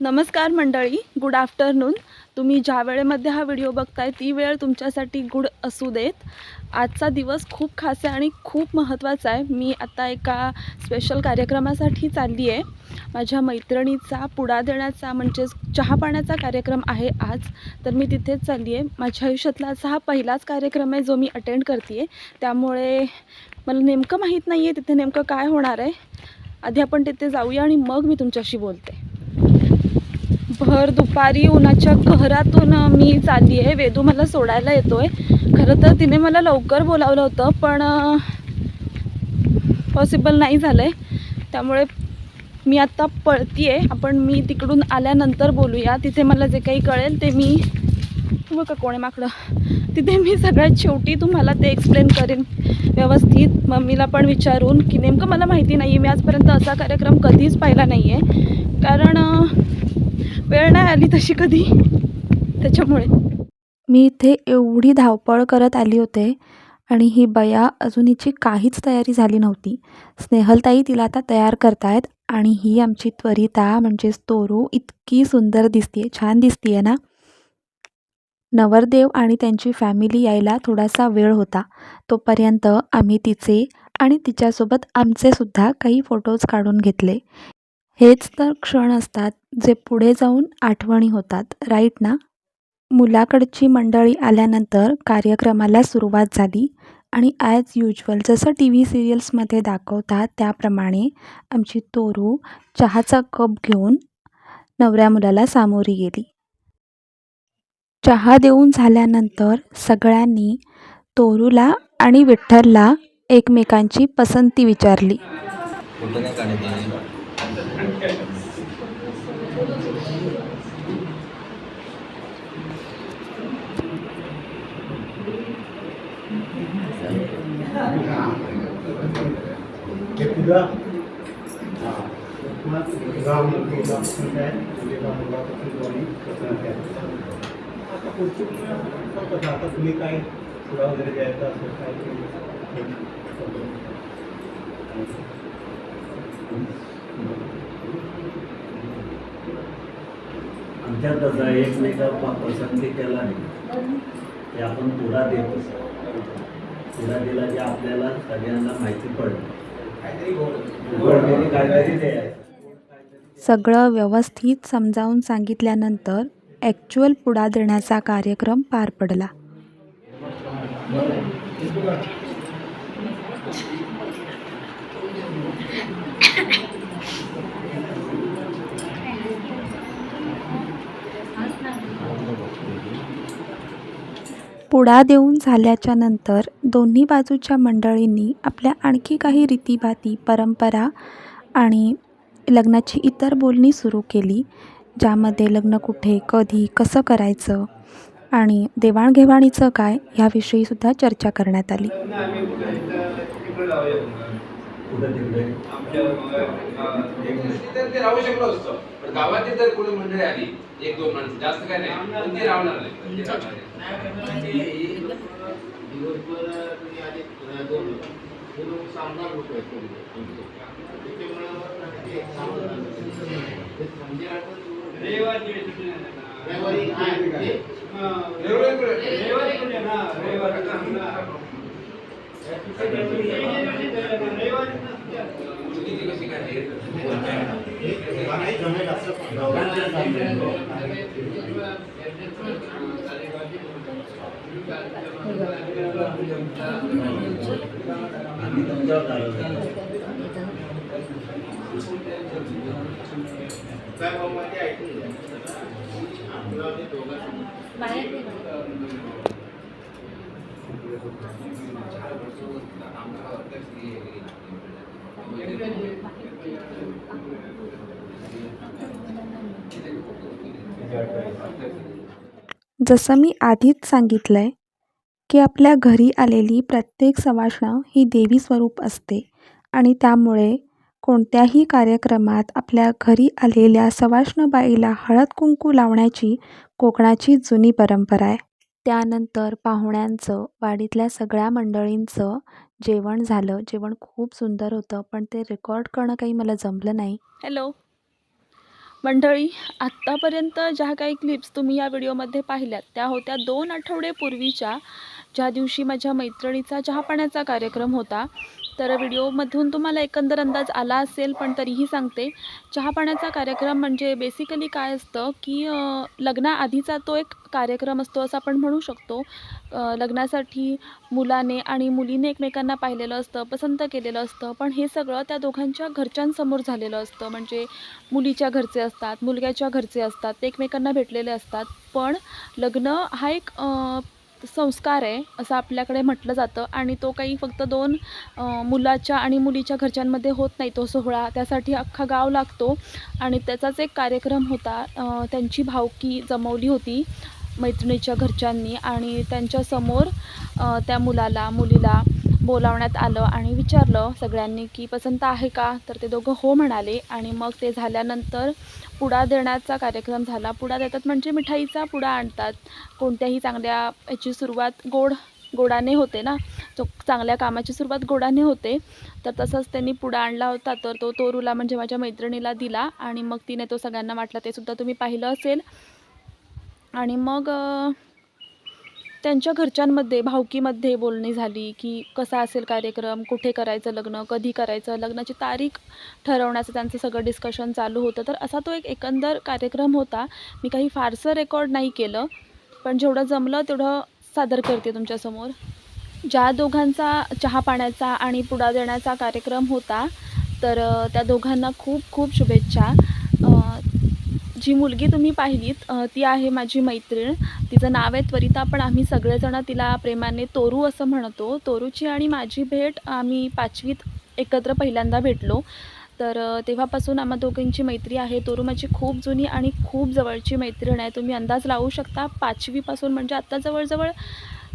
नमस्कार मंडळी good afternoon तुम्ही ज्या वेळेमध्ये हा व्हिडिओ बघताय ती वेळ तुमच्यासाठी गुड असू देत. आजचा दिवस खूप खास आहे आणि खूप महत्त्वाचा आहे. मी आता एका स्पेशल कार्यक्रमासाठी चालली आहे. माझ्या मैत्रिणीचा पुडा देण्याचा म्हणजेच चहा पाण्याचा कार्यक्रम आहे आज. तर मी तिथेच चालली आहे. माझ्या आयुष्यातला असा हा पहिलाच कार्यक्रम आहे जो मी अटेंड करते आहे त्यामुळे मला नेमकं माहीत नाही आहे तिथे नेमकं काय होणार आहे. आधी आपण तिथे जाऊया आणि मग मी तुमच्याशी बोलते. भर दुपारी उन्हाच्या कहरातून मी चालली आहे वेदू मला सोडायला येतो आहे खरं तर तिने मला लवकर बोलावलं होतं पण पॉसिबल नाही झालं आहे त्यामुळे मी आत्ता पळती आहे आपण मी तिकडून आल्यानंतर बोलूया. तिथे मला जे काही कळेल ते मी का कोणी माकडं. तिथे मी सगळ्यात शेवटी तुम्हाला ते एक्सप्लेन करेन. व्यवस्थित मम्मीला पण विचारून की नेमकं मला माहिती नाही आहे मी आजपर्यंत असा कार्यक्रम कधीच पाहिला नाही आहे कारण वेळ नाही आली तशी कधी. त्याच्यामुळे. मी इथे एवढी धावपळ करत आली होते आणि ही बया अजून हिची काहीच तयारी झाली नव्हती. स्नेहलताई तिला आता तयार करतायत आणि ही आमची त्वरिता म्हणजेच तोरू इतकी सुंदर दिसते छान दिसते ना? नवरदेव आणि त्यांची फॅमिली यायला थोडासा वेळ होता. तोपर्यंत आम्ही तिचे आणि तिच्यासोबत आमचे सुद्धा काही फोटोज काढून घेतले. हेच तर क्षण असतात जे पुढे जाऊन आठवणी होतात राईट ना? मुलाकडची मंडळी आल्यानंतर कार्यक्रमाला सुरुवात झाली आणि ॲज युजल जसं टी व्ही सिरियल्समध्ये दाखवतात त्याप्रमाणे आमची तोरू चहाचा कप घेऊन नवऱ्या मुलाला सामोरी गेली. चहा देऊन झाल्यानंतर सगळ्यांनी तोरूला आणि विठ्ठलला एकमेकांची पसंती विचारली. कुठं काय काढायचं हे तुझा गाव मुलगा पसंत आहे मुलीला मुलगा पसंत आणि पसंत आहे आता पुढची कसं आता तुम्ही काय पुढा वगैरे द्यायचा असेल काय आमच्यात कसं आहे एकमेका पसंती केला नाही. ते आपण पुढा असतो पुढा दिला की आपल्याला सगळ्यांना माहिती पडली काहीतरी गोड काहीतरी द्यायचं. सगळं व्यवस्थित समजावून सांगितल्यानंतर ॲक्च्युअल पुढा देण्याचा कार्यक्रम पार पडला. पुढा देऊन झाल्याच्यानंतर दोन्ही बाजूच्या मंडळींनी आपल्या आणखी काही रीतीभाती परंपरा आणि लग्नाची इतर बोलणी सुरू केली ज्यामध्ये लग्न कुठे कधी कसं करायचं आणि देवाणघेवाणीचं काय ह्याविषयीसुद्धा चर्चा करण्यात आली. कुठं तिकडे ते राहू शकलो असतो. पण गावातली जर कोणी मंडळी आली एक दोन माणसं. जास्त काय नाही. ते राहणार नाही. ते राहणार नाही. चुकीची कशी काय आहे? नाही जमेल असं दोघांचं चाललंय. आम्ही तुमच्यावर आलो जसं मी आधीच सांगितलं आहे की आपल्या घरी आलेली प्रत्येक सवाष्ण ही देवी स्वरूप असते आणि त्यामुळे कोणत्याही कार्यक्रमात आपल्या घरी आलेल्या सवाष्णबाईला हळद कुंकू लावण्याची कोकणाची जुनी परंपरा आहे. त्यानंतर पाहुण्यांचं वाडीतल्या सगळ्या मंडळींचं जेवण झालं. जेवण खूप सुंदर होतं पण ते रेकॉर्ड करणं काही मला जमलं नाही. हॅलो. मंडळी आत्तापर्यंत ज्या काही क्लिप्स तुम्ही या व्हिडिओमध्ये पाहिल्यात त्या होत्या दोन आठवडे पूर्वीच्या ज्या दिवशी माझ्या मैत्रिणीचा चहापाण्याचा कार्यक्रम होता तर व्हिडिओमधून तुम्हाला एकंदर अंदाज आला असेल पण तरीही सांगते. चहापाण्याचा कार्यक्रम म्हणजे बेसिकली काय असतं की लग्नाआधीचा तो एक कार्यक्रम असतो असं आपण म्हणू शकतो. लग्नासाठी मुलाने आणि मुलीने एकमेकांना पाहिलेलं असतं पसंत केलेलं असतं पण हे सगळं त्या दोघांच्या घरच्यांसमोर झालेलं असतं. म्हणजे मुलीच्या घरचे असतात मुलग्याच्या घरचे असतात ते एकमेकांना भेटलेले असतात. पण लग्न हा एक संस्कार आहे असं आपल्याकडे म्हटलं जातं. आणि तो काही फक्त दोन मुलाच्या आणि मुलीच्या घरच्यांमध्ये होत नाही. तो सोहळा त्यासाठी अख्खा गाव लागतो. आणि त्याचाच एक कार्यक्रम होता. त्यांची भावकी जमवली होती मैत्रिणीच्या घरच्यांनी. आणि त्यांच्यासमोर त्या मुलाला मुलीला बोलावण्यात आलं आणि विचारलं सगळ्यांनी की पसंत आहे का? तर ते दोघं हो म्हणाले आणि मग ते झाल्यानंतर पुडा देण्याचा कार्यक्रम झाला. पुडा देतात म्हणजे मिठाईचा पुडा आणतात. कोणत्याही चांगल्या याची सुरुवात गोड गोडाने होते ना? तो चांगल्या कामाची सुरुवात गोडाने होते. तर तसंच त्यांनी पुडा आणला होता. तर तो तोरूला म्हणजे माझ्या मैत्रिणीला दिला आणि मग तिने तो सगळ्यांना वाटला ते सुद्धा तुम्ही पाहिलं असेल. आणि मग त्यांच्या घरच्यांमध्ये भावकीमध्ये बोलणी झाली की कसा असेल कार्यक्रम कुठे करायचं लग्न कधी करायचं लग्नाची तारीख ठरवण्याचं त्यांचं सगळं डिस्कशन चालू होतं. तर असा तो एक एकंदर कार्यक्रम होता. मी काही फारसं रेकॉर्ड नाही केलं पण जेवढं जमलं तेवढं सादर करते तुमच्यासमोर. ज्या दोघांचा चहा पाण्याचा आणि पुडा देण्याचा कार्यक्रम होता तर त्या दोघांना खूप खूप शुभेच्छा. जी मुलगी तुम्ही पाहिलीत ती आहे माझी मैत्रीण. तिचं नाव आहे त्वरिता पण आम्ही सगळेजणं तिला प्रेमाने तोरू असं म्हणतो. तोरूची आणि माझी भेट आम्ही पाचवीत एकत्र पहिल्यांदा भेटलो. तर तेव्हापासून आम्हा दोघींची मैत्री आहे. तोरू माझी खूप जुनी आणि खूप जवळची मैत्रीण आहे. तुम्ही अंदाज लावू शकता पाचवीपासून म्हणजे आत्ता जवळजवळ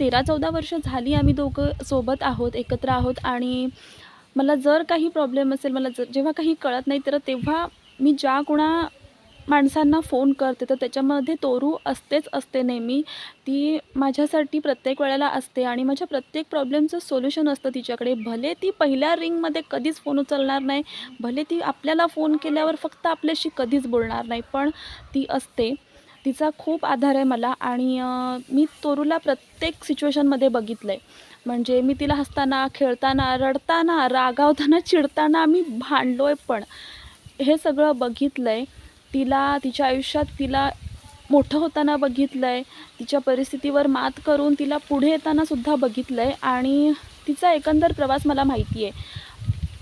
तेरा चौदा वर्ष झाली आम्ही दोघं सोबत आहोत एकत्र आहोत. आणि मला जर काही प्रॉब्लेम असेल मला जर जेव्हा काही कळत नाही तर तेव्हा मी ज्या कुणा माणसांना फोन करते तर त्याच्यामध्ये तोरू असतेच असते नेहमी. ती माझ्यासाठी प्रत्येक वेळेला असते आणि माझ्या प्रत्येक प्रॉब्लेमचं सोल्युशन असतं तिच्याकडे. भले ती पहिल्या रिंगमध्ये कधीच फोन उचलणार नाही भले ती आपल्याला फोन केल्यावर फक्त आपल्याशी कधीच बोलणार नाही पण ती असते. तिचा खूप आधार आहे मला आणि मी तोरूला प्रत्येक सिच्युएशनमध्ये बघितलं आहे म्हणजे मी तिला हसताना खेळताना रडताना रागावताना चिडताना आम्ही भांडलो आहे पण. हे सगळं बघितलं आहे तिला तिच्या आयुष्यात तिला मोठं होताना बघितलं आहे तिच्या परिस्थितीवर मात करून तिला पुढे येतानासुद्धा बघितलं आहे आणि तिचा एकंदर प्रवास मला माहिती आहे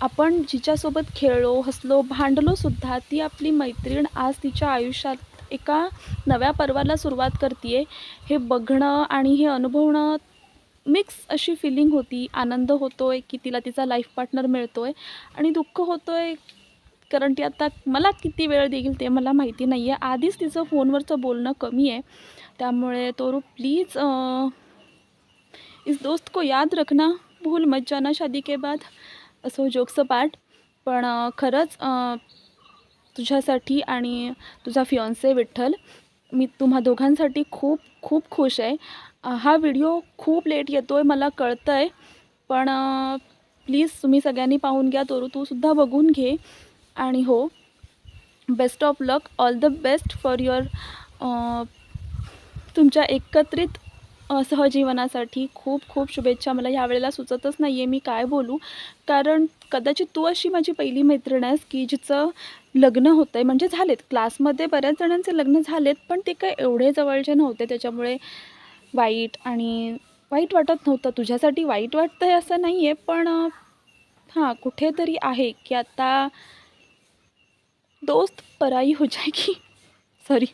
आपण जिच्यासोबत खेळलो हसलो भांडलोसुद्धा ती आपली मैत्रीण आज तिच्या आयुष्यात एका नव्या पर्वाला सुरुवात करते आहे हे बघणं आणि हे अनुभवणं मिक्स अशी फिलिंग होती. आनंद होतो आहे की तिला तिचा लाईफ पार्टनर मिळतो आहे आणि दुःख होतो आहे कारण ती आता मला किती वेळ देईल ते मला माहिती नाही आहे आधीच तिचं फोनवरचं बोलणं कमी आहे. त्यामुळे तोरू प्लीज इस दोस्त को याद रखना. भूल मत जाना शादी के बाद. असो जोकचं पाठ पण खरंच तुझ्यासाठी आणि तुझा फिओन्से विठ्ठल मी तुम्हा दोघांसाठी खूप खूप खुश आहे. हा व्हिडिओ खूप लेट येतो आहे मला कळतं आहे पण प्लीज तुम्ही सगळ्यांनी पाहून घ्या. तोरू तू सुद्धा बघून घे. आणि हो best of luck all the best for your तुमच्या एकत्रित सहजीवनासाठी खूप खूप शुभेच्छा. मला ह्यावेळेला सुचतच नाही आहे मी काय बोलू. कारण कदाचित तू अशी माझी पहिली मैत्रीण आहेस की जिचं लग्न होतं आहे म्हणजे झालेत. क्लासमध्ये बऱ्याच जणांचे लग्न झालेत पण ते काय एवढे जवळचे नव्हते. त्याच्यामुळे वाईट आणि वाईट वाटत नव्हतं. तुझ्यासाठी वाईट वाटतं आहे असं नाही आहे पण हां कुठेतरी आहे की आता दोस्त पराई हो जाएगी. सॉरी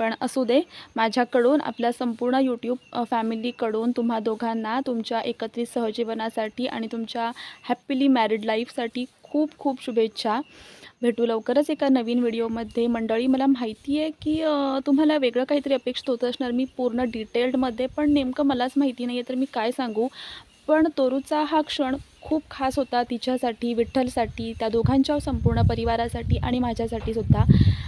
पण असू दे माझ्याकडून आपल्या संपूर्ण यूट्यूब फॅमिलीकडून तुम्हा दोघांना तुमच्या एकत्रित सहजीवनासाठी आणि तुमच्या हॅप्पीली मॅरिड लाईफसाठी खूप खूप शुभेच्छा. भेटू लवकरच एका नवीन व्हिडिओमध्ये मंडळी मला माहिती आहे की तुम्हाला वेगळं काहीतरी अपेक्षित होत असणार. मी पूर्ण डिटेल्डमध्ये पण नेमकं मलाच माहिती नाही आहे तर मी काय सांगू? पण तोरूचा हा क्षण खूप खास होता तिच्यासाठी विठ्ठलसाठी त्या दोघांच्या संपूर्ण परिवारासाठी आणि माझ्यासाठी सुद्धा.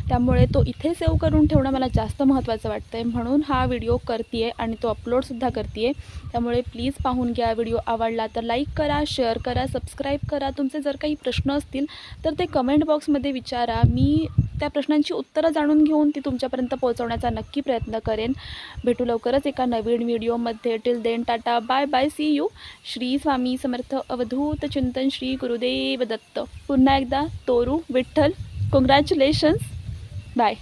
त्यामुळे तो इथे सेव्ह करून ठेवणं मला जास्त महत्त्वाचं वाटतं आहे म्हणून हा व्हिडिओ करते आहे आणि तो अपलोडसुद्धा करते आहे त्यामुळे प्लीज पाहून घ्या व्हिडिओ आवडला तर लाईक करा शेअर करा सबस्क्राईब करा. तुमचे जर काही प्रश्न असतील तर ते कमेंट बॉक्समध्ये विचारा. मी त्या प्रश्नांची उत्तरं जाणून घेऊन ती तुमच्यापर्यंत पोहोचवण्याचा नक्की प्रयत्न करेन. भेटू लवकरच एका नवीन व्हिडिओमध्ये. Till then tata bye bye see you Shri Swami Samarth Avadhoot Chintan Shri Gurudev Datta. पुन्हा एकदा तोरू विठ्ठल कॉंग्रॅच्युलेशन्स बाय